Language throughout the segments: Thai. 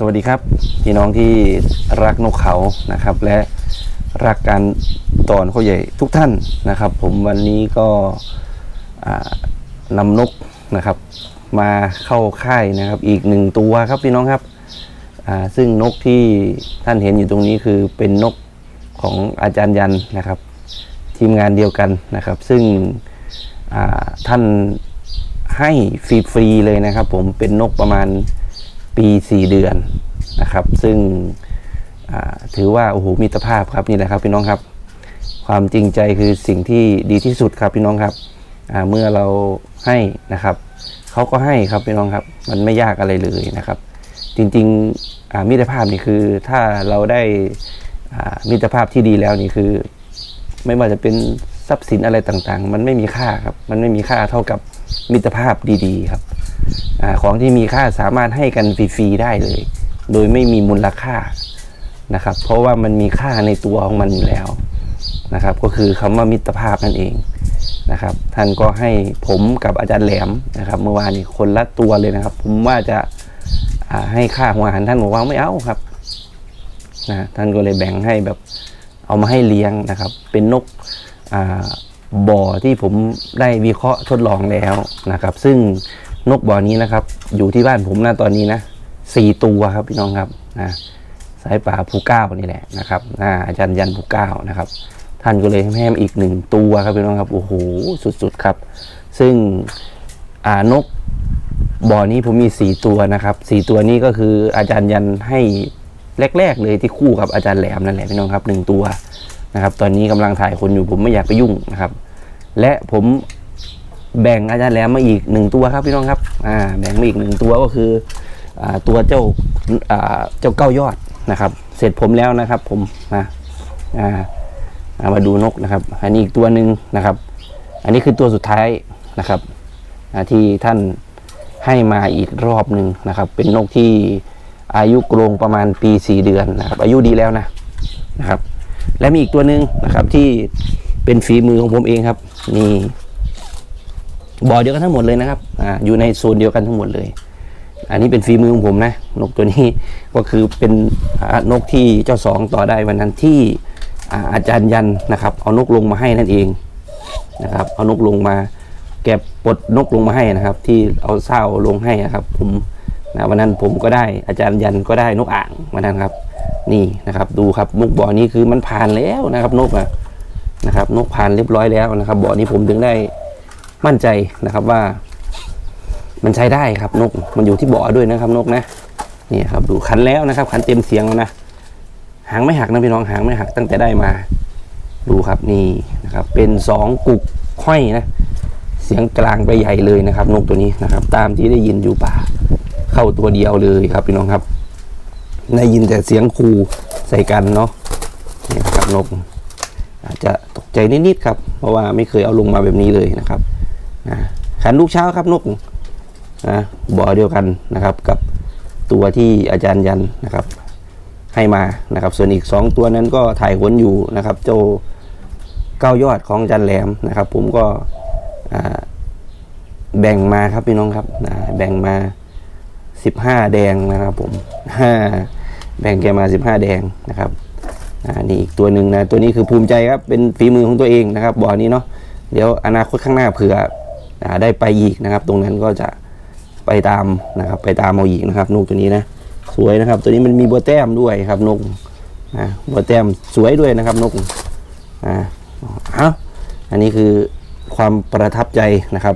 สวัสดีครับพี่น้องที่รักนกเขานะครับ และรักการตอนเขาใหญ่ทุกท่านนะครับ ผมวันนี้ก็นำนกนะครับ มาเข้าค่ายนะครับอีกหนึ่งตัวครับพี่น้องครับซึ่งนกที่ท่านเห็นอยู่ตรงนี้คือเป็นนกของอาจารย์ยันนะครับ ทีมงานเดียวกันนะครับ ซึ่งท่านให้ฟรีๆเลยนะครับ ผมเป็นนกประมาณ ปี 4 เดือนนะครับ ซึ่งถือว่าโอ้โหมิตรภาพครับนี่แหละครับพี่น้องครับ ความจริงใจคือสิ่งที่ดีที่สุดครับพี่น้องครับเมื่อเราให้นะครับเขาก็ให้ครับพี่น้องครับ มันไม่ยากอะไรเลยนะครับ จริงๆมิตรภาพนี่คือถ้าเราได้มิตรภาพที่ดีแล้วนี่คือ ไม่ว่าจะเป็นทรัพย์สินอะไรต่างๆ มันไม่มีค่าครับ มันไม่มีค่าเท่ากับมิตรภาพดีๆ ครับ อของที่มีค่าสามารถให้กันฟรีๆได้เลย โดยไม่มีมูลค่านะครับ เพราะว่ามันมีค่าในตัวของมันอยู่แล้วนะครับ ก็คือคำว่ามิตรภาพนั่นเองนะครับ ท่านก็ให้ผมกับอาจารย์แหลมนะครับ เมื่อวานนี้คนละตัวเลยนะครับ ผมว่าจะาให้ค่าหัวอาหารท่านบอกว่าไม่เอาครับนะท่านก็เลยแบ่งให้แบบเอามาให้เลี้ยงนะครับ เป็นนกบ่อที่ผมได้วิเคราะห์ทดลองแล้วนะครับ ซึ่ง นกบ่อนี้นะครับ อยู่ที่บ้านผมนะตอนนี้นะสี่ตัวครับพี่น้องครับนะสายป่าภูเก้านี่แหละนะครับนะอาจารย์ยันภูเก้านะครับ ท่านก็เลยให้มาอีกหนึ่งตัวครับพี่น้องครับโอ้โหสุดๆครับ ซึ่งนกบ่อนี้ผมมีสี่ตัวนะครับสี่ตัวนี้ก็คืออาจารย์ยันให้แรก ๆ เลยที่คู่กับอาจารย์แหลมนั่นแหละพี่น้องครับหนึ่งตัวนะครับ ตอนนี้กำลังถ่ายคนอยู่ผมไม่อยากไปยุ่งนะครับ และผม แบ่งอาจารย์แหลมมาอีกหนึ่งตัวครับพี่น้องครับอ่าแบ่งมาอีกหนึ่งตัวก็คืออ่าตัวเจ้าอ่าเจ้าเก้ายอดนะครับ เสร็จผมแล้วนะครับ ผมนะอ่าอ่ามาดูนกนะครับ อันนี้อีกตัวหนึ่งนะครับ อันนี้คือตัวสุดท้ายนะครับอ่าที่ท่านให้มาอีกรอบหนึ่งนะครับ เป็นนกที่อายุกรงประมาณปีสี่เดือนนะครับ อายุดีแล้วนะนะครับ และมีอีกตัวหนึ่งนะครับที่เป็นฝีมือของผมเองครับ นี่ บ่อเดียวกันทั้งหมดเลยนะครับอ่าอยู่ในโซนเดียวกันทั้งหมดเลย อันนี้เป็นฝีมือของผมนะ นกตัวนี้ก็คือเป็นนกที่เจ้าสองต่อได้วันนั้นที่อาจารย์ยันนะครับ เอานกลงมาให้นั่นเองนะครับ เอานกลงมา แกะปลดนกลงมาให้นะครับ ที่เอาเศร้าลงให้นะครับ ผมนะวันนั้นผมก็ได้อาจารย์ยันก็ได้นกอ่างวันนั้นครับ นี่นะครับ ดูครับนกบ่อนี้คือมันผ่านแล้วนะครับ นกอะนะครับ นกผ่านเรียบร้อยแล้วนะครับ บ่อนี้ผมถึงได้ มั่นใจนะครับว่า มันใช้ได้ครับนก มันอยู่ที่เบาะด้วยนะครับนกนะนี่ครับดูขันแล้วนะครับ ขันเต็มเสียงแล้วนะหางไม่หักนะพี่น้องหางไม่หักตั้งแต่ได้มา ดูครับนี่นะครับ เป็นสองกุกห้อยนะเสียงกลางไปใหญ่เลยนะครับ นกตัวนี้นะครับ ตามที่ได้ยินอยู่ป่า เข้าตัวเดียวเลยครับพี่น้องครับได้ยินแต่เสียงคูใส่กันเนาะนี่ครับนกอาจจะตกใจนิดๆครับ เพราะว่าไม่เคยเอาลงมาแบบนี้เลยนะครับ ขันลูกเช้าครับนกนะบ่อเดียวกันนะครับกับตัวที่อาจารย์ยันนะครับ ให้มานะครับ ส่วนอีกสองตัวนั้นก็ถ่ายหวนอยู่นะครับ เจ้าเก้ายอดของอาจารย์แหลมนะครับ ผมก็แบ่งมาครับพี่น้องครับแบ่งมาสิบห้าแดงนะครับผมห้าแบ่งแกมาสิบห้าแดงนะครับนี่อีกตัวหนึ่งนะตัวนี้คือภูมิใจครับเป็นฝีมือของตัวเองนะครับบ่อนี้เนาะเดี๋ยวอนาคตข้างหน้าเผื่อ อาได้ไปอีกนะครับ ตรงนั้นก็จะไปตามนะครับไปตามเอาอีกนะครับนกตัวนี้นะสวยนะครับ ตัวนี้มันมีบัวแต้มด้วยครับนกอ่าบัวแต้มสวยด้วยนะครับนกอ่าเอาอันนี้คือความประทับใจนะครับ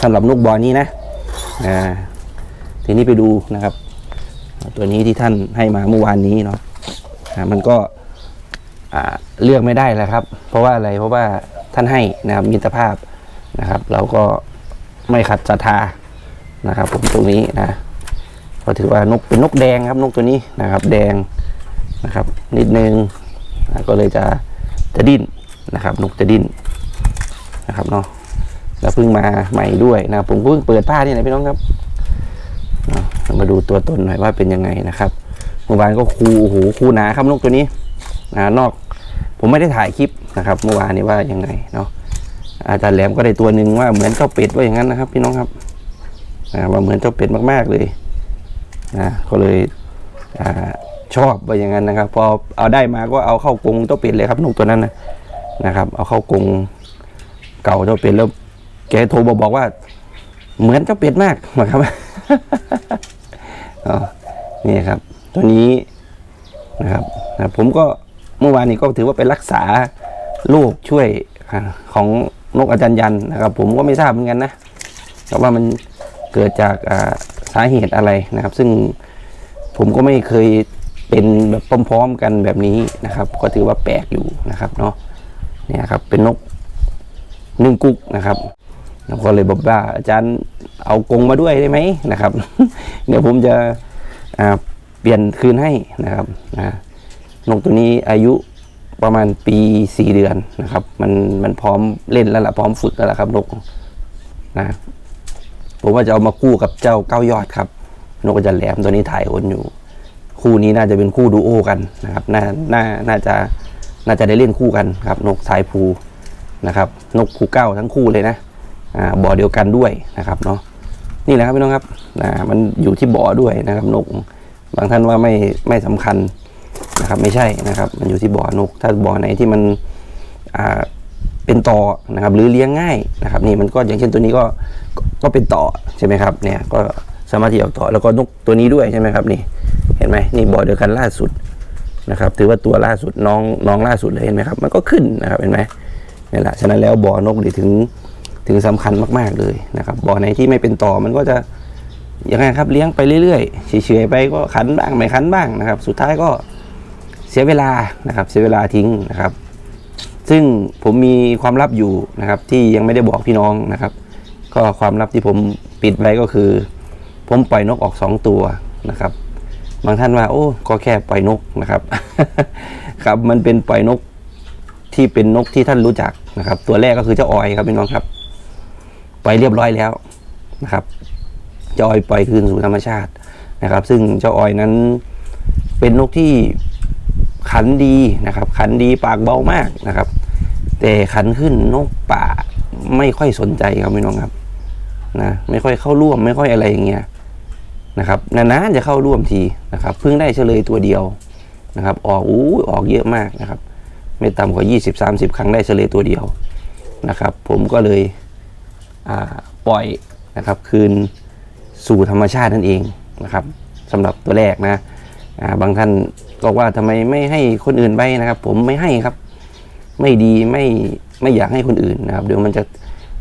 สำหรับนกบ่อนี้นะอ่าทีนี้ไปดูนะครับ ตัวนี้ที่ท่านให้มาเมื่อวานนี้เนาะอ่ามันก็เลือกไม่ได้แล้วครับ เพราะว่าอะไรเพราะว่าท่านให้นะครับมิตรภาพ นะครับ เราก็ไม่ขัดศรัทธานะครับ ผมตรงนี้นะก็ถือว่านกเป็นนกแดงครับนกตัวนี้นะครับ แดงนะครับ นิดนึงนะก็เลยจะจะดิ้นนะครับ นกจะดิ้นนะครับเนาะแล้วเพิ่งมาใหม่ด้วยนะครับผมเพิ่งเปิดผ้านี่นะพี่น้องครับมาดูตัวตนหน่อยว่าเป็นยังไงนะครับเมื่อวานก็คูโอ้โหคูหนาครับนกตัวนี้นะนอก ผมไม่ได้ถ่ายคลิปนะครับ เมื่อวานนี้ว่ายังไงเนาะ อาจารย์แหลมก็ได้ตัวหนึ่งว่าเหมือนเจ้าเป็ดว่าอย่างนั้นนะครับ พี่น้องครับว่าเหมือนเจ้าเป็ดมากๆเลยนะก็เลยอชอบไปอย่างนั้นนะครับ พอเอาได้มาก็เอาเข้ากรงเจ้าเป็ดเลยครับนกตัวนั้นนะนะครับ เอาเข้ากรงเก่าเจ้าเป็ดแล้วแกโทรมาบอกว่า เหมือนเจ้าเป็ดมากนะครับนี่ครับ ตัวนี้นะครับผมก็เมื่อวานนี้ก็ถือว่าไปรักษาโรคช่วยของ นกอาจารย์ยันนะครับ ผมก็ไม่ทราบเหมือนกันนะแต่ว่ามันเกิดจากาสาเหตุอะไรนะครับ ซึ่งผมก็ไม่เคยเป็นแบบพร้อมๆกันแบบนี้นะครับ ก็ถือว่าแปลกอยู่นะครับเนาะเนี่ยครับเป็นนกนึ่งกุ๊กนะครับแล้วก็เลยบอกว่าอาจารย์เอากงมาด้วยได้ไหมนะครับ เดี๋ยวผมจะเปลี่ยนคืนให้นะครับนะนกตัวนี้อายุ ประมาณปีสี่เดือนนะครับ มันมันพร้อมเล่นแล้วล่ะพร้อมฝึกแล้วล่ะครับนกนะผมว่าจะเอามาคู่กับเจ้าเก้ายอดครับ นกกระจันแหลมตัวนี้ถ่ายโอนอยู่ คู่นี้น่าจะเป็นคู่ดูโอกันนะครับน่าน่าน่าจะน่าจะได้เล่นคู่กันครับ นกสายภูนะครับ นกภูเก้าทั้งคู่เลยนะอ่าบ่อเดียวกันด้วยนะครับเนาะนี่แหละครับพี่น้องครับนะมันอยู่ที่บ่อด้วยนะครับ นก บางท่านว่าไม่ไม่สำคัญ นะครับไม่ใช่นะครับ มันอยู่ที่บ่อนก ถ้าบ่อไหนที่มันเป็นต่อนะครับ หรือเลี้ยงง่ายนะครับ นี่มันก็อย่างเช่นตัวนี้ก็ก็เป็นต่อใช่ไหมครับเนี่ยก็สามารถที่จะต่อแล้วก็นกตัวนี้ด้วยใช่ไหมครับนี่เห็นไหมนี่บ่อเดียวกันล่าสุดนะครับ ถือว่าตัวล่าสุดน้องน้องล่าสุดเลยเห็นไหมครับ มันก็ขึ้นนะครับเห็นไหมนี่แหละฉะนั้นแล้วบ่อนกนี่ถึงถึงสำคัญมากๆเลยนะครับบ่อไหนที่ไม่เป็นต่อมันก็จะยังไงครับเลี้ยงไปเรื่อยๆเฉยๆไปก็ขันบ้างไม่ขันบ้างนะครับ สุดท้ายก็ เสียเวลานะครับเสียเวลาทิ้งนะครับ ซึ่งผมมีความลับอยู่นะครับที่ยังไม่ได้บอกพี่น้องนะครับ ก็ความลับที่ผมปิดไว้ก็คือ ผมปล่อยนกออกสองตัวนะครับ บางท่านว่า โอ้ก็แค่ปล่อยนกนะครับ ครับมันเป็นปล่อยนกที่เป็นนกที่ท่านรู้จักนะครับ ตัวแรกก็คือเจ้าออยครับพี่น้องครับ ปล่อยเรียบร้อยแล้วนะครับเจ้าออยปล่อยคืนสู่ธรรมชาตินะครับ ซึ่งเจ้าออยนั้นเป็นนกที่ ขันดีนะครับ ขันดีปากเบามากนะครับ แต่ขันขึ้นนกป่าไม่ค่อยสนใจครับพี่น้องครับนะไม่ค่อยเข้าร่วมไม่ค่อยอะไรอย่างเงี้ยนะครับนานๆจะเข้าร่วมทีนะครับ เพิ่งได้เฉลยตัวเดียวนะครับ ออกอู้ออกเยอะมากนะครับ ไม่ต่ำกว่า 20-30 ครั้งได้เฉลยตัวเดียวนะครับ ผมก็เลยปล่อยนะครับคืนสู่ธรรมชาตินั่นเองนะครับสำหรับตัวแรกนะบางท่าน บอกว่าทำไมไม่ให้คนอื่นไปนะครับ ผมไม่ให้ครับ ไม่ดีไม่ไม่อยากให้คนอื่นนะครับ เดี๋ยวมันจะ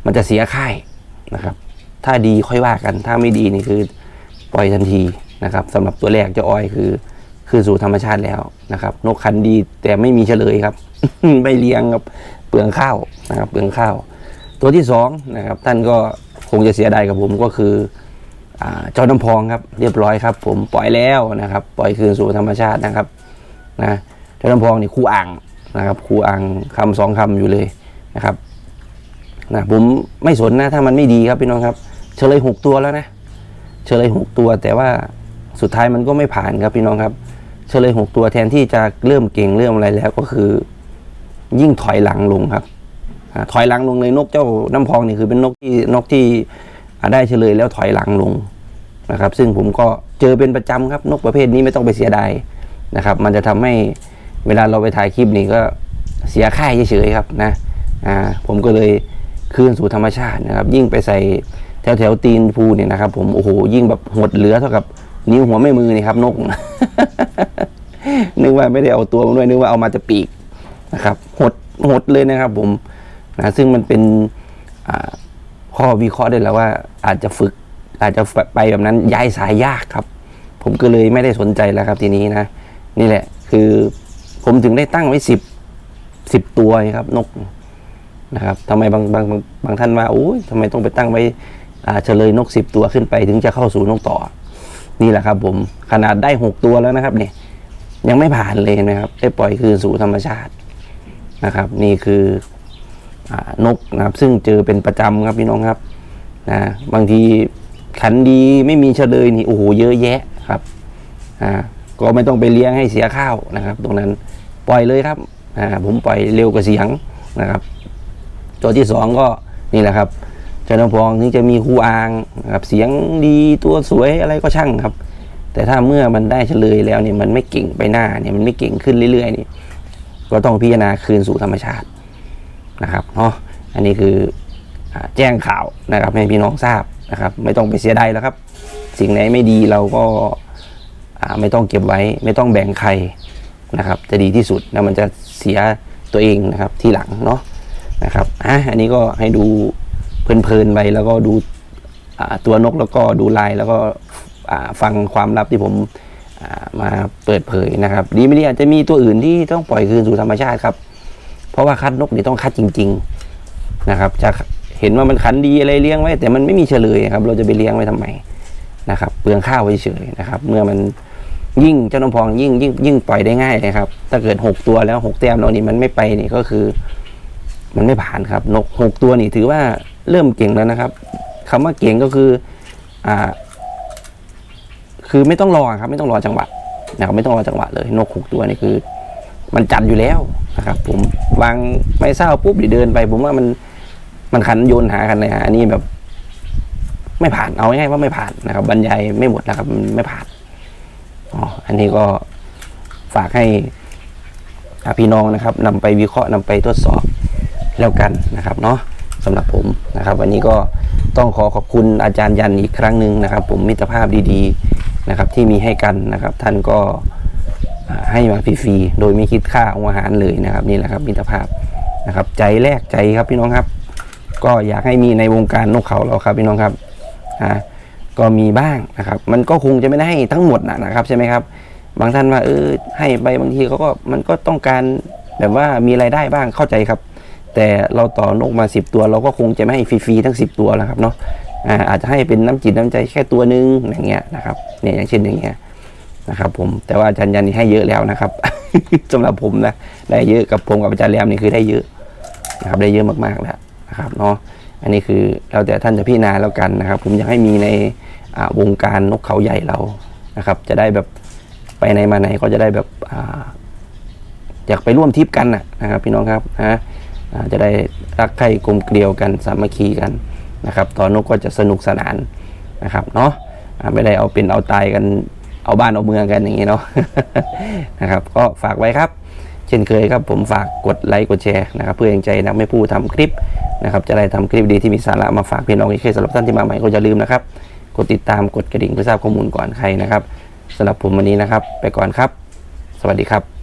มันจะเสียค่ายนะครับ ถ้าดีค่อยว่ากัน ถ้าไม่ดีนี่คือปล่อยทันทีนะครับสำหรับตัวแรกเจ้าอ้อยคือ คือสู่ธรรมชาติแล้วนะครับ นกคันดีแต่ไม่มีเฉลยครับ ไม่เลี้ยงครับเปลืองข้าวนะครับ เปลืองข้าว ตัวที่สองนะครับ ท่านก็คงจะเสียดายกับผมก็คือ เจ้าน้ำพองครับเรียบร้อยครับ ผมปล่อยแล้วนะครับ ปล่อยคืนสู่ธรรมชาตินะครับนะเจ้าน้ำพองนี่คู่อ่างนะครับคู่อ่างคำสองคำอยู่เลยนะครับนะผมไม่สนนะถ้ามันไม่ดีครับพี่น้องครับ เฉลยหกตัวแล้วนะเฉลยหกตัว แต่ว่าสุดท้ายมันก็ไม่ผ่านครับพี่น้องครับ เฉลยหกตัวแทนที่จะเริ่มเก่งเริ่มอะไรแล้วก็คือ ยิ่งถอยหลังลงครับถอยหลังลงเลยนกเจ้าน้ำพองนี่คือเป็นนกที่นกที่ ได้เฉลยแล้วถอยหลังลงนะครับ ซึ่งผมก็เจอเป็นประจำครับนกประเภทนี้ไม่ต้องไปเสียดายนะครับ มันจะทำให้เวลาเราไปถ่ายคลิปนี่ก็เสียค่าเฉยๆครับนะอ่าผมก็เลยคืนสู่ธรรมชาตินะครับ ยิ่งไปใส่แถวแถวๆตีนภูเนี่ยนะครับ ผมโอ้โหยิ่งแบบหดเหลือเท่ากับนิ้วหัวแม่มือนี่ครับนก นึกว่าไม่ได้เอาตัวมาด้วยนึกว่าเอามาจะปีกนะครับ หดหดเลยนะครับ ผมนะซึ่งมันเป็นอ่า ข้อวิเคราะห์ได้แล้วว่าอาจจะฝึกอาจจะไปแบบนั้นย้ายสายยากครับ ผมก็เลยไม่ได้สนใจแล้วครับทีนี้นะ นี่แหละ คือผมถึงได้ตั้งไว้สิบสิบตัวครับ นกนะครับทำไมบางบางบางบางท่านว่าโอ้ยทำไมต้องไปตั้งไว้เฉลยนกสิบตัวขึ้นไปถึงจะเข้าสู่นกต่อ นี่แหละครับผมขนาดได้หกตัวแล้วนะครับเนี่ยยังไม่ผ่านเลยนะครับ ได้ปล่อยคืนสู่ธรรมชาตินะครับ นี่คือ นกนะครับ ซึ่งเจอเป็นประจำครับพี่น้องครับนะบางทีขันดีไม่มีเฉลยนี่โอ้โหเยอะแยะครับอ่าก็ไม่ต้องไปเลี้ยงให้เสียข้าวนะครับ ตรงนั้นปล่อยเลยครับอ่าผมปล่อยเร็วกว่าเสียงนะครับ ตัวที่สองก็นี่แหละครับจ้าน้ำพองถึงจะมีคูอางนะครับเสียงดีตัวสวยอะไรก็ช่างครับ แต่ถ้าเมื่อมันได้เฉลยแล้วเนี่ยมันไม่เก่งไปหน้าเนี่ยมันไม่เก่งขึ้นเรื่อยๆนี่ก็ต้องพิจารณาคืนสู่ธรรมชาติ นะครับเนาะอันนี้คือแจ้งข่าวนะครับให้พี่น้องทราบนะครับ ไม่ต้องไปเสียดายแล้วครับ สิ่งไหนไม่ดีเราก็ไม่ต้องเก็บไว้ ไม่ต้องแบ่งใครนะครับ จะดีที่สุดนะมันจะเสียตัวเองนะครับที่หลังเนาะนะครับอะอันนี้ก็ให้ดูเพลินๆไปแล้วก็ดูตัวนกแล้วก็ดูลายแล้วก็ฟังความลับที่ผมมาเปิดเผยนะครับ ดีไม่ดีอาจจะมีตัวอื่นที่ต้องปล่อยคืนสู่ธรรมชาติครับ ราะว่าคัดนกนี่ต้องคัดจริง ๆนะครับ จะเห็นว่ามันขันดีอะไรเลี้ยงไว้ แต่มันไม่มีเฉลยครับ เราจะไปเลี้ยงไว้ทำไมนะครับ เปลืองข้าวไว้เฉยนะครับ เมื่อมันยิ่งเจ้าน้ำพองยิ่งยิ่งยิ่งปล่อยได้ง่ายนะครับ ถ้าเกิดหกตัวแล้วหกแต้มเรานี่มันไม่ไปนี่ก็คือ มันไม่ผ่านครับ นกหกตัวนี่ถือว่าเริ่มเก่งแล้วนะครับคำว่าเก่งก็คืออ่า คือไม่ต้องรอครับ ไม่ต้องรอจังหวะนะครับไม่ต้องรอจังหวะเลย นกหกตัวนี่คือ มันจัดอยู่แล้วนะครับ ผมวางไม้เศร้าปุ๊บเดี๋ยวเดินไป ผมว่ามันมันขันโยนหากันเลยฮะอันนี้แบบ ไม่ผ่านเอาง่ายๆว่าไม่ผ่านนะครับ บรรยายไม่หมดนะครับไม่ผ่านอ๋ออันนี้ก็ฝากให้พี่น้องนะครับนำไปวิเคราะห์นำไปทดสอบแล้วกันนะครับ เนาะสำหรับผมนะครับ วันนี้ก็ต้องขอขอบคุณอาจารย์ยันอีกครั้งหนึ่งนะครับ ผมมิตรภาพดี ๆนะครับ ที่มีให้กันนะครับ ท่านก็ ให้มาฟรีๆโดยไม่คิดค่าองอาหารเลยนะครับนี่แหละครับมิตรภาพนะครับ ใจแรกใจครับพี่น้องครับ ก็อยากให้มีในวงการนกเขาเราครับพี่น้องครับอ่าก็มีบ้างนะครับ มันก็คงจะไม่ได้ให้ทั้งหมดนะนะครับใช่ไหมครับ บางท่านว่าเออให้ไปบางทีเขาก็มันก็ต้องการแบบว่ามีรายได้บ้างเข้าใจครับ แต่เราต่อนกมา 10 ตัว เราก็คงจะไม่ให้ฟรีๆทั้ง 10 ตัวแล้วครับเนาะอ่าอาจจะให้เป็นน้ำจิตน้ำใจแค่ตัวนึงอย่างเงี้ยนะครับเนี่ยอย่างเช่นอย่างเงี้ย นะครับ ผมแต่ว่าอาจารย์ยันนี่ให้เยอะแล้วนะครับสำหรับผมนะได้เยอะกับผมกับอาจารย์แรมนี่คือได้เยอะนะครับได้เยอะมากๆแล้วนะครับเนาะอันนี้คือแล้วแต่ท่านจะพิจารณาแล้วกันนะครับ ผมอยากให้มีในวงการนกเขาใหญ่เรานะครับ จะได้แบบไปไหนมาไหนก็จะได้แบบออยากไปร่วมทริปกันนะครับ พี่น้องครับนะจะได้รักใคร่กลมเกลียวกันสามัคคีกันนะครับตอนนกก็จะสนุกสนานนะครับเนาะไม่ได้เอาเป็นเอาตายกัน เอาบ้านเอาเมืองกันอย่างนี้เนาะนะครับ ก็ฝากไว้ครับ เช่นเคยครับผมฝากกดไลค์กดแชร์นะครับ เพื่อเป็นใจนักไม่พูดทำคลิปนะครับ จะได้ทำคลิปดีที่มีสาระมาฝากพี่น้องอีกเคยสำหรับท่านที่มาใหม่ก็อย่าลืมนะครับ กดติดตามกดกระดิ่งเพื่อทราบข้อมูลก่อนใครนะครับสำหรับผมวันนี้นะครับ ไปก่อนครับ สวัสดีครับ